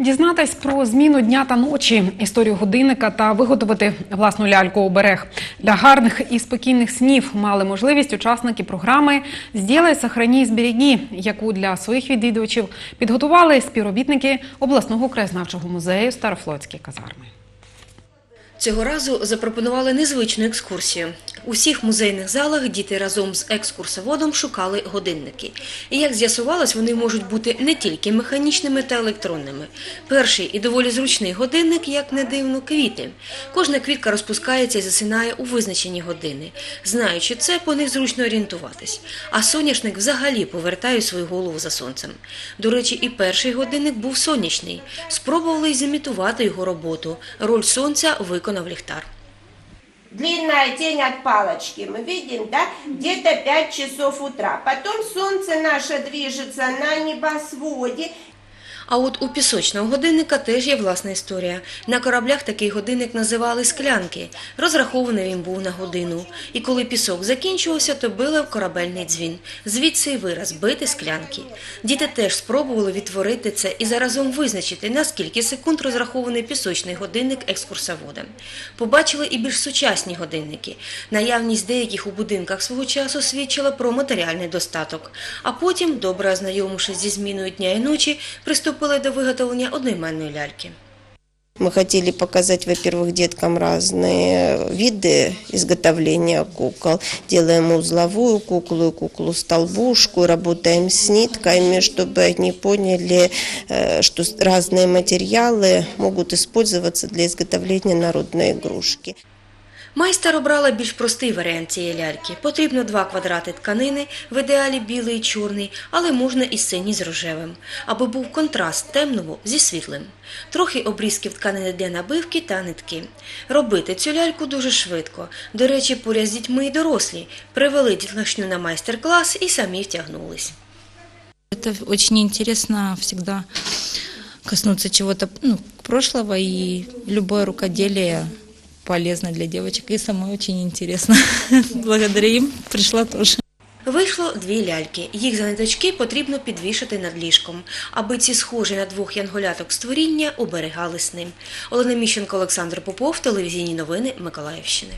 Дізнатись про зміну дня та ночі, історію годинника та виготовити власну ляльку оберег для гарних і спокійних снів мали можливість учасники програми «Зділай, сохрані, зберіги», яку для своїх відвідувачів підготували співробітники обласного краєзнавчого музею Старофлотські казарми. Цього разу запропонували незвичну екскурсію. У всіх музейних залах діти разом з екскурсоводом шукали годинники. І як з'ясувалось, вони можуть бути не тільки механічними та електронними. Перший і доволі зручний годинник, як не дивно, квіти. Кожна квітка розпускається і засинає у визначені години. Знаючи це, по них зручно орієнтуватись. А соняшник взагалі повертає свою голову за сонцем. До речі, і перший годинник був сонячний. Спробували зімітувати його роботу. Роль сонця виконав ліхтар. Длинная тень от палочки, мы видим, да, где-то 5 часов утра. Потом солнце наше движется на небосводе, А от у пісочного годинника теж є власна історія. На кораблях такий годинник називали склянки. Розрахований він був на годину. І коли пісок закінчувався, то били в корабельний дзвін. Звідси й вираз бити склянки. Діти теж спробували відтворити це і заразом визначити, на скільки секунд розрахований пісочний годинник екскурсовода. Побачили і більш сучасні годинники. Наявність деяких у будинках свого часу свідчила про матеріальний достаток. А потім, добре ознайомившись зі зміною дня і ночі, приступили до виготовлення одноіменної ляльки. Мы хотели показать, во-первых, деткам разные виды изготовления кукол. Делаем узловую куклу, и куклу-столбушку, работаем с нитками, чтобы они поняли, э, что разные материалы могут использоваться для изготовления народной игрушки. Майстер обрала більш простий варіант цієї ляльки. Потрібно два квадрати тканини, в ідеалі білий і чорний, але можна і синій з рожевим, аби був контраст темного зі світлим. Трохи обрізків тканини для набивки та нитки. Робити цю ляльку дуже швидко. До речі, поряд з дітьми і дорослі привели дітлашню на майстер-клас і самі втягнулись. Это очень интересно всегда коснуться чего-то ну, прошлого, и любое рукоделие полезно для девочек. И самой очень интересно. Благодаря им пришла тоже. Вийшло дві ляльки. Їх за ниточки потрібно підвішати над ліжком, аби ці схожі на двох янголяток створіння оберігали сни. Олена Міщенко, Олександр Попов, телевізійні новини Миколаївщини.